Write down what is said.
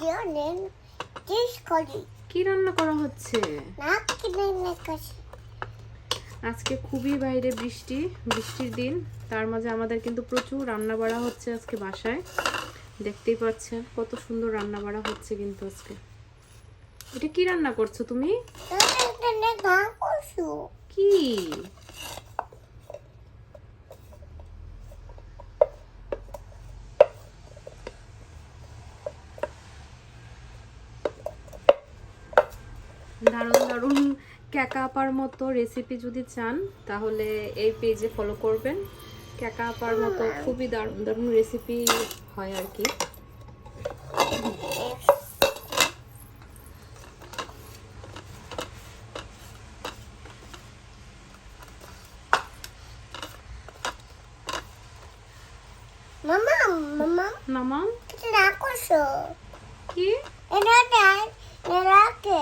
দিও নেন করি কি রান্না করা হচ্ছে? না আজকে খুবই বাইরে বৃষ্টি বৃষ্টির দিন। তার মাঝে আমাদের কিন্তু প্রচুর রান্না বাড়া হচ্ছে আজকে বাসায়। দেখতেই পাচ্ছেন কত সুন্দর রান্না বাড়া হচ্ছে কিন্তু আজকে। এটা কি রান্না করছ তুমি? কি? দারুণ দারুণ ক্যাকা আপার মতো রেসিপি যদি চান তাহলে এই পেজে ফলো করবেন। ক্যাকা আপার মতো খুবই দারুণ দারুণ রেসিপি হয় আর কি। মামা কি? এটা রাখে।